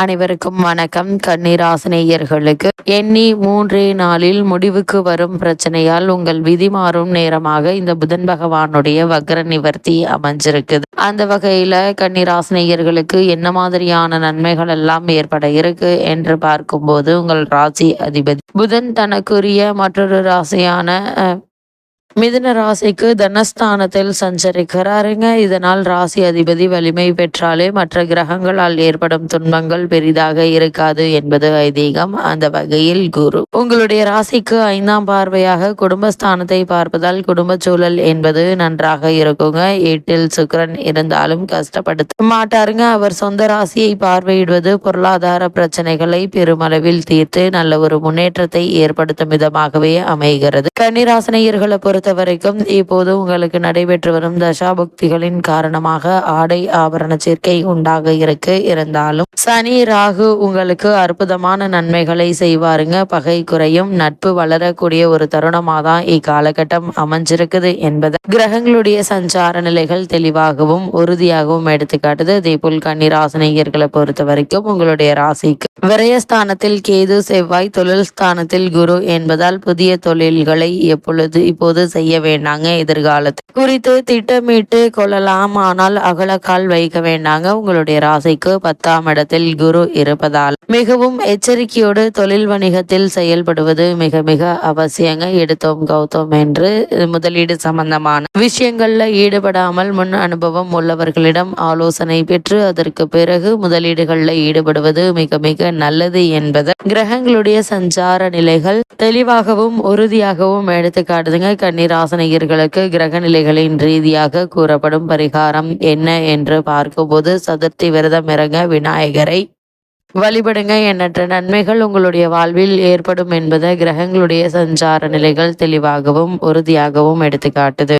அனைவருக்கும் வணக்கம். கன்னிராசினியர்களுக்கு எண்ணி மூன்றே நாளில் முடிவுக்கு வரும் பிரச்சனையால் உங்கள் விதி மாறும் நேரமாக இந்த புதன் பகவானுடைய வக்ர நிவர்த்தி அமைஞ்சிருக்குது. அந்த வகையில கன்னிராசினியர்களுக்கு என்ன மாதிரியான நன்மைகள் எல்லாம் ஏற்பட இருக்கு என்று பார்க்கும்போது உங்கள் ராசி அதிபதி புதன் தனக்குரிய மற்றொரு ராசியான மிதுன ராசிக்கு தனஸ்தானத்தில் சஞ்சரிக்கிறாருங்க. இதனால் ராசி அதிபதி வலிமை பெற்றாலே மற்ற கிரகங்களால் ஏற்படும் துன்பங்கள் பெரிதாக இருக்காது என்பது ஐதீகம். அந்த வகையில் குரு உங்களுடைய ராசிக்கு ஐந்தாம் பார்வையாக குடும்பஸ்தானத்தை பார்ப்பதால் குடும்ப சூழல் என்பது நன்றாக இருக்குங்க. எட்டில் சுக்கரன் இருந்தாலும் கஷ்டப்படுத்த மாட்டாருங்க. அவர் சொந்த ராசியை பார்வையிடுவது பொருளாதார பிரச்சனைகளை பெருமளவில் தீர்த்து நல்ல ஒரு முன்னேற்றத்தை ஏற்படுத்தும் விதமாகவே அமைகிறது. கன்னிராசனையர்களை பொறுத்த பொறுத்த வரைக்கும் இப்போது உங்களுக்கு நடைபெற்று வரும் தசாபக்திகளின் காரணமாக ஆடை ஆபரண சேர்க்கை உண்டாக இருக்கு. இருந்தாலும் சனி ராகு உங்களுக்கு அற்புதமான நன்மைகளை செய்வாருங்க. பகை குறையும் நட்பு வளரக்கூடிய ஒரு தருணமாக தான் இக்காலகட்டம் அமைஞ்சிருக்குது என்பது கிரகங்களுடைய சஞ்சார நிலைகள் தெளிவாகவும் உறுதியாகவும் எடுத்துக்காட்டுது. அதே போல் கன்னிராசினியர்களை பொறுத்த வரைக்கும் உங்களுடைய ராசிக்கு விரயஸ்தானத்தில் கேது செவ்வாய் தொழில் ஸ்தானத்தில் குரு என்பதால் புதிய தொழில்களை எப்பொழுது இப்போது செய்ய வேண்டாங்க எதிர்காலத்து. குறித்து திட்டமிட்டு கொள்ளலாம் ஆனால் அகலக்கால் வைக்க வேண்டாங்க. உங்களுடைய ராசிக்கு பத்தாம் இடத்தில் குரு இருப்பதால். மிகவும் எச்சரிக்கையோடு தொழில் வணிகத்தில் செயல்படுவது மிக மிக அவசியங்க. எடுத்தோம் கௌதம் என்று முதலீடு சம்பந்தமான விஷயங்கள்ல ஈடுபடாமல் முன் அனுபவம் உள்ளவர்களிடம் ஆலோசனை பெற்று அதற்கு பிறகு முதலீடுகளில் ஈடுபடுவது மிக மிக நல்லது என்பது. கிரகங்களுடைய சஞ்சார நிலைகள் தெளிவாகவும் உறுதியாகவும் எடுத்துக்காட்டுதுங்க. கண்ணி கன்னிராசனையர்களுக்கு கிரக நிலைகளின் ரீதியாக கூறப்படும் பரிகாரம் என்ன என்று பார்க்கும்போது சதுர்த்தி விரதம் இறங்க விநாயகரை வழிபடுங்க. எண்ணற்ற நன்மைகள் உங்களுடைய வாழ்வில் ஏற்படும் என்பதை கிரகங்களுடைய சஞ்சார நிலைகள் தெளிவாகவும் உறுதியாகவும் எடுத்துக்காட்டுது.